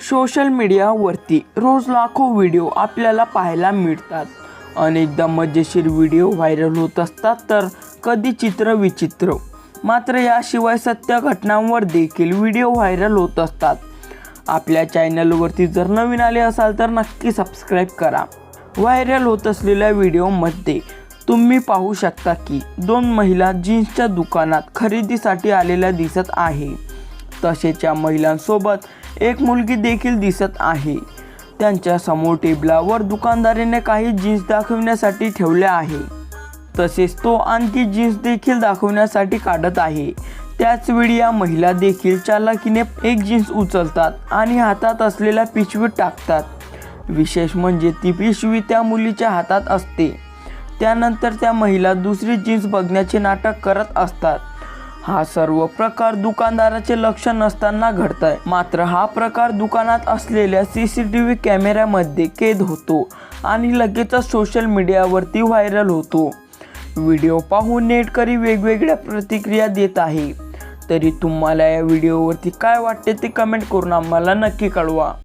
Social मीडियावरती रोज लाखो video आपल्याला पाहायला मिळतात. अनेकदा मजेशीर व्हिडिओ व्हायरल होत असतात तर कधी चित्र विचित्र. मात्र याशिवाय सत्य घटनांवर देखील व्हिडिओ व्हायरल होत असतात. आपल्या चॅनलवरती जर नवीन आले असाल तर नक्की सबस्क्राईब करा. व्हायरल होत असलेल्या व्हिडिओमध्ये तुम्ही पाहू शकता की दोन महिला जीन्सच्या दुकानात खरेदीसाठी आलेल्या दिसत आहे. तसेच या महिलांसोबत एक मुलगी देखील दिसत आहे. त्यांच्यासमोर टेबलावर दुकानदारीने काही जीन्स दाखवण्यासाठी ठेवले आहे. तसेच तो आणखी जीन्स देखील दाखवण्यासाठी काढत आहे. त्याचवेळी या महिला देखील चालाकीने एक जीन्स उचलतात आणि हातात असलेल्या पिशवीत टाकतात. विशेष म्हणजे ती पिशवी त्या मुलीच्या हातात असते. त्यानंतर त्या महिला दुसरी जीन्स बघण्याचे नाटक करत असतात. हा सर्व प्रकार दुकानदाराचे लक्ष नसताना घडतंय. मात्र हा प्रकार दुकानात असलेल्या सी सी टी व्ही कॅमेऱ्यामध्ये कैद होतो आणि लगेचच सोशल मीडियावरती व्हायरल होतो. व्हिडिओ पाहून नेटकरी वेगवेगळ्या प्रतिक्रिया देत आहे. तरी तुम्हाला या व्हिडिओवरती काय वाटते ते कमेंट करून आम्हाला नक्की कळवा.